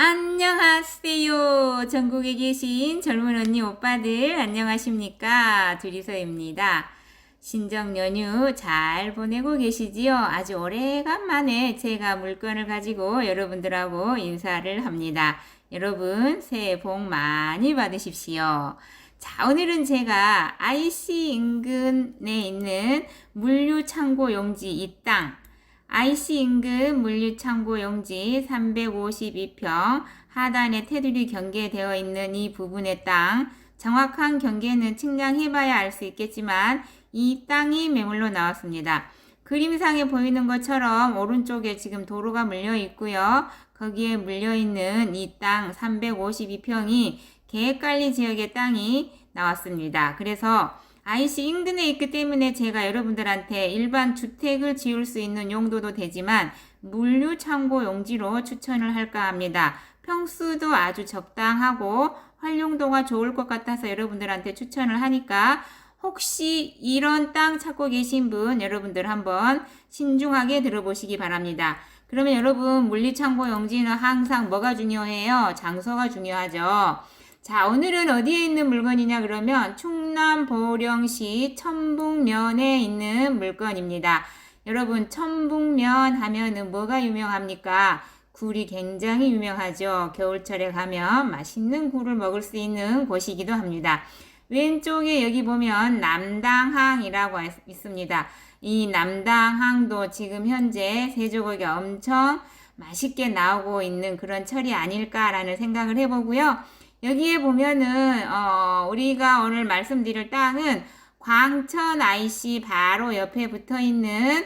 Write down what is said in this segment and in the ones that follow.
안녕하세요. 전국에 계신 젊은 언니 오빠들 안녕하십니까? 두리서입니다. 신정 연휴 잘 보내고 계시지요? 아주 오래간만에 제가 물건을 가지고 여러분들하고 인사를 합니다. 여러분 새해 복 많이 받으십시오. 자, 오늘은 제가 IC 인근에 있는 물류 창고 용지 이 땅, IC 인근 물류창고 용지 352평 하단에 테두리 경계되어 있는 이 부분의 땅 정확한 경계는 측량해봐야 알 수 있겠지만 이 땅이 매물로 나왔습니다. 그림상에 보이는 것처럼 오른쪽에 지금 도로가 물려 있고요. 거기에 물려 있는 이 땅 352평이 계획관리 지역의 땅이 나왔습니다. 그래서 IC 인근에 있기 때문에 제가 여러분들한테 일반 주택을 지을 수 있는 용도도 되지만 물류 창고 용지로 추천을 할까 합니다. 평수도 아주 적당하고 활용도가 좋을 것 같아서 여러분들한테 추천을 하니까 혹시 이런 땅 찾고 계신 분 여러분들 한번 신중하게 들어보시기 바랍니다. 그러면 여러분 물리창고 용지는 항상 뭐가 중요해요? 장소가 중요하죠. 자, 오늘은 어디에 있는 물건이냐 그러면 충남 보령시 천북면에 있는 물건입니다. 여러분, 천북면 하면은 뭐가 유명합니까? 굴이 굉장히 유명하죠. 겨울철에 가면 맛있는 굴을 먹을 수 있는 곳이기도 합니다. 왼쪽에 여기 보면 남당항이라고 있습니다. 이 남당항도 지금 현재 세조고기 엄청 맛있게 나오고 있는 그런 철이 아닐까라는 생각을 해보고요. 여기에 보면은 어, 우리가 오늘 말씀드릴 땅은 광천 IC 바로 옆에 붙어 있는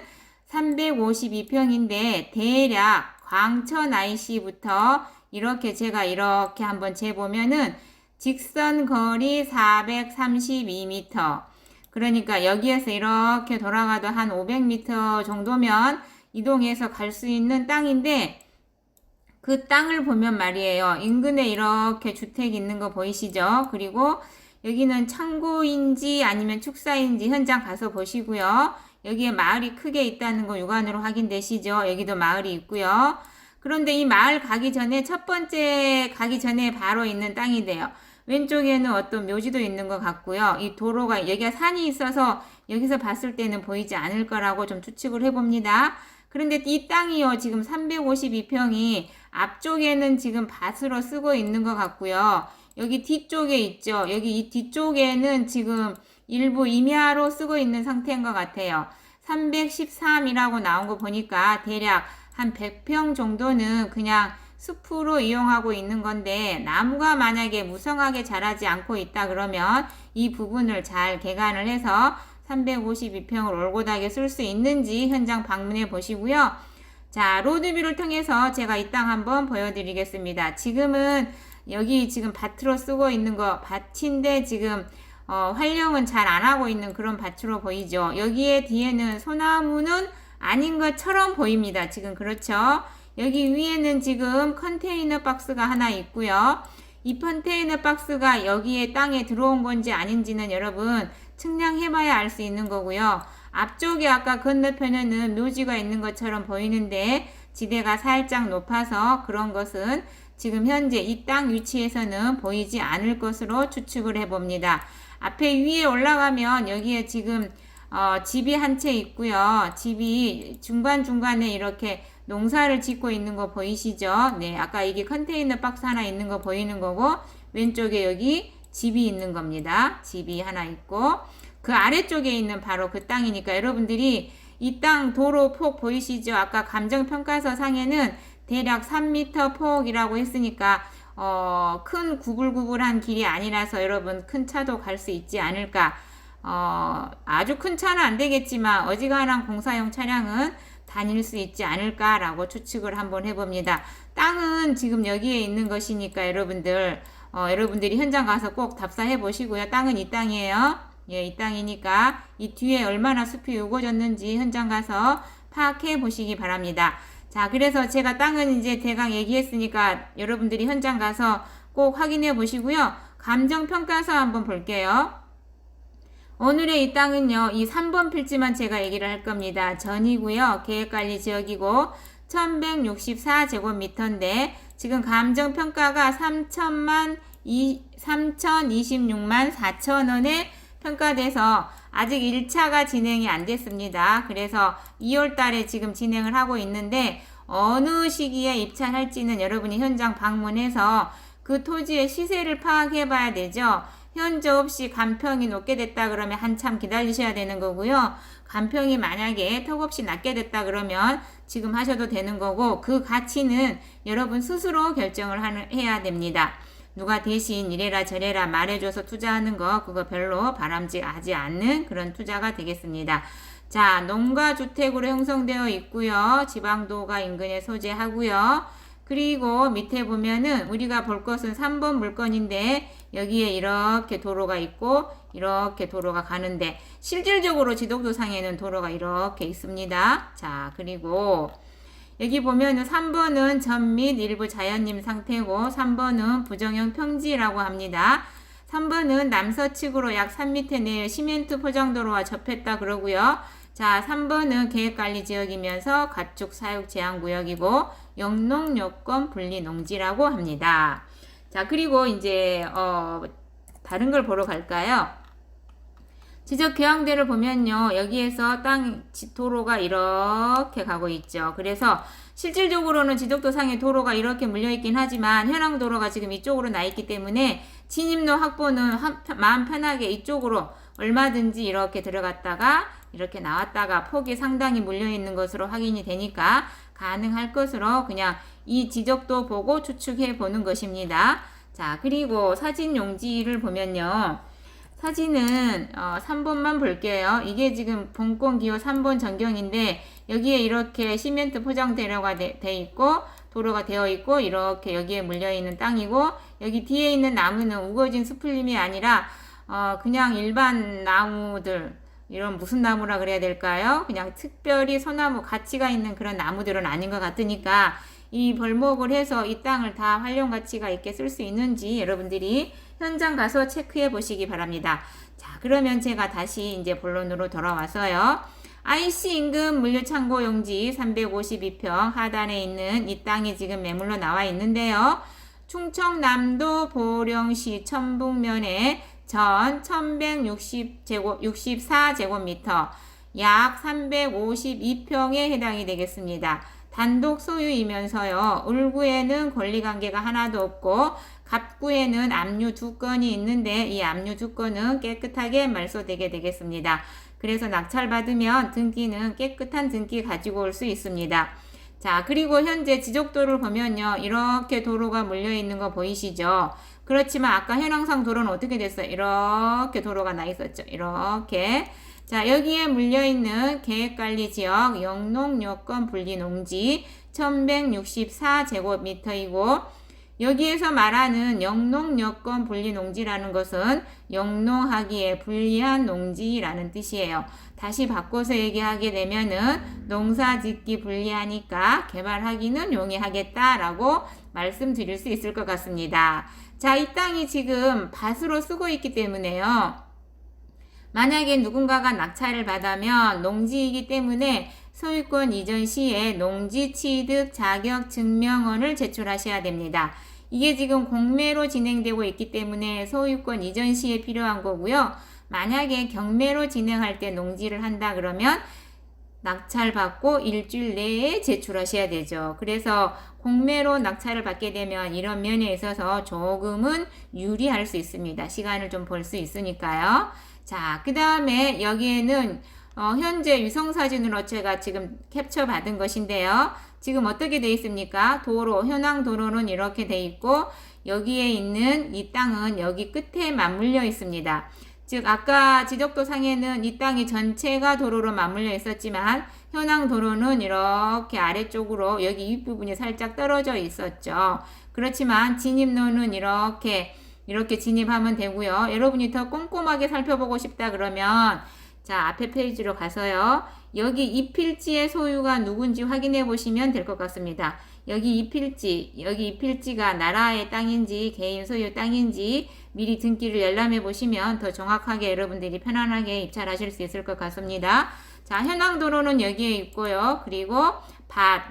352평인데 대략 광천 IC부터 이렇게 제가 이렇게 한번 재보면은 직선 거리 432m. 그러니까 여기에서 이렇게 돌아가도 한 500m 정도면 이동해서 갈 수 있는 땅인데 그 땅을 보면 말이에요. 인근에 이렇게 주택 있는 거 보이시죠? 그리고 여기는 창고인지 아니면 축사인지 현장 가서 보시고요. 여기에 마을이 크게 있다는 거 육안으로 확인되시죠? 여기도 마을이 있고요. 그런데 이 마을 가기 전에 첫 번째 가기 전에 바로 있는 땅이 돼요. 왼쪽에는 어떤 묘지도 있는 것 같고요. 이 도로가 여기가 산이 있어서 여기서 봤을 때는 보이지 않을 거라고 좀 추측을 해봅니다. 그런데 이 땅이요. 지금 352평이 앞쪽에는 지금 밭으로 쓰고 있는 것 같고요. 여기 뒤쪽에 있죠. 여기 이 뒤쪽에는 지금 일부 임야로 쓰고 있는 상태인 것 같아요. 313이라고 나온 거 보니까 대략 한 100평 정도는 그냥 숲으로 이용하고 있는 건데 나무가 만약에 무성하게 자라지 않고 있다 그러면 이 부분을 잘 개간을 해서 352평을 올곧하게 쓸수 있는지 현장 방문해 보시고요. 자, 로드뷰를 통해서 제가 이 땅 한번 보여드리겠습니다. 지금은 여기 지금 밭으로 쓰고 있는 거 밭인데 지금 어, 활용은 잘 안 하고 있는 그런 밭으로 보이죠. 여기에 뒤에는 소나무는 아닌 것처럼 보입니다. 지금 그렇죠. 여기 위에는 지금 컨테이너 박스가 하나 있고요. 이 컨테이너 박스가 여기에 땅에 들어온 건지 아닌지는 여러분 측량해봐야 알 수 있는 거고요. 앞쪽에 아까 건너편에는 묘지가 있는 것처럼 보이는데 지대가 살짝 높아서 그런 것은 지금 현재 이 땅 위치에서는 보이지 않을 것으로 추측을 해봅니다. 앞에 위에 올라가면 여기에 지금 어, 집이 한 채 있고요. 집이 중간중간에 이렇게 농사를 짓고 있는 거 보이시죠? 네, 아까 이게 컨테이너 박스 하나 있는 거 보이는 거고 왼쪽에 여기 집이 있는 겁니다. 집이 하나 있고 그 아래쪽에 있는 바로 그 땅이니까 여러분들이 이 땅 도로 폭 보이시죠? 아까 감정평가서 상에는 대략 3m 폭이라고 했으니까 어, 큰 구불구불한 길이 아니라서 여러분 큰 차도 갈 수 있지 않을까. 어, 아주 큰 차는 안 되겠지만 어지간한 공사용 차량은 다닐 수 있지 않을까라고 추측을 한번 해봅니다. 땅은 지금 여기에 있는 것이니까 여러분들 어, 여러분들이 현장 가서 꼭 답사해 보시고요. 땅은 이 땅이에요. 예, 이 땅이니까 이 뒤에 얼마나 숲이 우거졌는지 현장 가서 파악해 보시기 바랍니다. 자, 그래서 제가 땅은 이제 대강 얘기했으니까 여러분들이 현장 가서 꼭 확인해 보시고요. 감정 평가서 한번 볼게요. 오늘의 이 땅은요, 이 3번 필지만 제가 얘기를 할 겁니다. 전이고요. 계획관리 지역이고 1164제곱미터인데 지금 감정평가가 3천만, 3,026만 4천 원에 평가돼서 아직 1차가 진행이 안 됐습니다. 그래서 2월 달에 지금 진행을 하고 있는데 어느 시기에 입찰할지는 여러분이 현장 방문해서 그 토지의 시세를 파악해 봐야 되죠. 현재 없이 간평이 높게 됐다 그러면 한참 기다리셔야 되는 거고요. 간평이 만약에 턱없이 낮게 됐다 그러면 지금 하셔도 되는 거고 그 가치는 여러분 스스로 결정을 해야 됩니다. 누가 대신 이래라 저래라 말해줘서 투자하는 거 그거 별로 바람직하지 않는 그런 투자가 되겠습니다. 자, 농가 주택으로 형성되어 있고요. 지방도가 인근에 소재하고요. 그리고 밑에 보면은 우리가 볼 것은 3번 물건인데 여기에 이렇게 도로가 있고 이렇게 도로가 가는데 실질적으로 지도도상에는 도로가 이렇게 있습니다. 자, 그리고 여기 보면은 3번은 전 및 일부 자연림 상태고 3번은 부정형 평지라고 합니다. 3번은 남서측으로 약 3m 내에 시멘트 포장도로와 접했다 그러고요. 자, 3번은 계획관리지역이면서 가축 사육 제한구역이고 영농 요건 분리 농지라고 합니다. 자, 그리고 이제 어 다른 걸 보러 갈까요? 지적 교양대를 보면요. 여기에서 땅 지- 도로가 이렇게 가고 있죠. 그래서 실질적으로는 지적도상의 도로가 이렇게 물려 있긴 하지만 현황 도로가 지금 이쪽으로 나 있기 때문에 진입로 확보는 한- 마음 편하게 이쪽으로 얼마든지 이렇게 들어갔다가 이렇게 나왔다가 폭이 상당히 물려 있는 것으로 확인이 되니까 가능할 것으로 그냥 이 지적도 보고 추측해 보는 것입니다. 자, 그리고 사진 용지를 보면요. 사진은 어, 3번만 볼게요. 이게 지금 본권 기호 3번 전경인데 여기에 이렇게 시멘트 포장 대로가 돼, 돼 있고 도로가 되어 있고 이렇게 여기에 물려 있는 땅이고 여기 뒤에 있는 나무는 우거진 수풀림이 아니라 어, 그냥 일반 나무들 이런 무슨 나무라 그래야 될까요? 그냥 특별히 소나무 가치가 있는 그런 나무들은 아닌 것 같으니까 이 벌목을 해서 이 땅을 다 활용 가치가 있게 쓸 수 있는지 여러분들이 현장 가서 체크해 보시기 바랍니다. 자, 그러면 제가 다시 이제 본론으로 돌아와서요. IC 인근 물류창고 용지 352평 하단에 있는 이 땅이 지금 매물로 나와 있는데요. 충청남도 보령시 천북면에 전 1160제곱 64제곱미터 약 352평에 해당이 되겠습니다. 단독 소유이면서요. 울구에는 권리관계가 하나도 없고 갑구에는 압류 두 건이 있는데 이 압류 두 건은 깨끗하게 말소되게 되겠습니다. 그래서 낙찰받으면 등기는 깨끗한 등기 가지고 올 수 있습니다. 자, 그리고 현재 지적도를 보면요. 이렇게 도로가 물려 있는 거 보이시죠? 그렇지만 아까 현황상 도로는 어떻게 됐어요? 이렇게 도로가 나 있었죠. 이렇게. 자, 여기에 물려 있는 계획관리 지역 영농 요건 분리 농지 1164제곱미터이고 여기에서 말하는 영농 여건 분리 농지라는 것은 영농하기에 불리한 농지라는 뜻이에요. 다시 바꿔서 얘기하게 되면은 농사 짓기 불리하니까 개발하기는 용이하겠다라고 말씀드릴 수 있을 것 같습니다. 자, 이 땅이 지금 밭으로 쓰고 있기 때문에요. 만약에 누군가가 낙찰을 받으면 농지이기 때문에 소유권 이전 시에 농지 취득 자격 증명원을 제출하셔야 됩니다. 이게 지금 공매로 진행되고 있기 때문에 소유권 이전 시에 필요한 거고요. 만약에 경매로 진행할 때 농지를 한다 그러면 낙찰 받고 일주일 내에 제출하셔야 되죠. 그래서 공매로 낙찰을 받게 되면 이런 면에 있어서 조금은 유리할 수 있습니다. 시간을 좀 벌 수 있으니까요. 자, 그 다음에 여기에는 어, 현재 유성 사진으로 제가 지금 캡처 받은 것인데요. 지금 어떻게 돼 있습니까? 도로, 현황 도로는 이렇게 돼 있고, 여기에 있는 이 땅은 여기 끝에 맞물려 있습니다. 즉, 아까 지적도 상에는 이 땅이 전체가 도로로 맞물려 있었지만, 현황 도로는 이렇게 아래쪽으로 여기 윗부분이 살짝 떨어져 있었죠. 그렇지만 진입로는 이렇게 이렇게 진입하면 되고요. 여러분이 더 꼼꼼하게 살펴보고 싶다 그러면 자 앞에 페이지로 가서요. 여기 이 필지의 소유가 누군지 확인해 보시면 될 것 같습니다. 여기 이 필지, 여기 이 필지가 나라의 땅인지 개인 소유 땅인지 미리 등기를 열람해 보시면 더 정확하게 여러분들이 편안하게 입찰하실 수 있을 것 같습니다. 자, 현황 도로는 여기에 있고요. 그리고 밭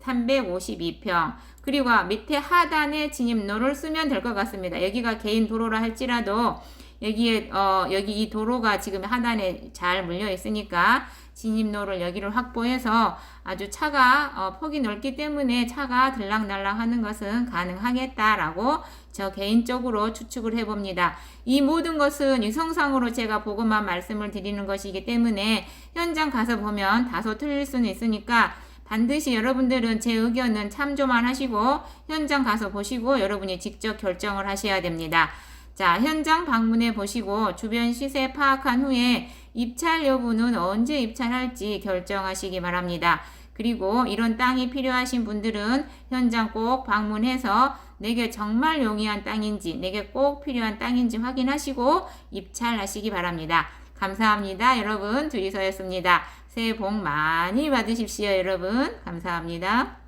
352평. 그리고 밑에 하단에 진입로를 쓰면 될 것 같습니다. 여기가 개인 도로라 할지라도 여기에 어 여기 이 도로가 지금 하단에 잘 물려 있으니까 진입로를 여기를 확보해서 아주 차가 어, 폭이 넓기 때문에 차가 들락날락 하는 것은 가능하겠다라고 저 개인적으로 추측을 해봅니다. 이 모든 것은 유성상으로 제가 보고만 말씀을 드리는 것이기 때문에 현장 가서 보면 다소 틀릴 수는 있으니까 반드시 여러분들은 제 의견은 참조만 하시고 현장 가서 보시고 여러분이 직접 결정을 하셔야 됩니다. 자, 현장 방문해 보시고 주변 시세 파악한 후에 입찰 여부는 언제 입찰할지 결정하시기 바랍니다. 그리고 이런 땅이 필요하신 분들은 현장 꼭 방문해서 내게 정말 용이한 땅인지, 내게 꼭 필요한 땅인지 확인하시고 입찰하시기 바랍니다. 감사합니다. 여러분, 주리서였습니다. 새해 복 많이 받으십시오, 여러분. 감사합니다.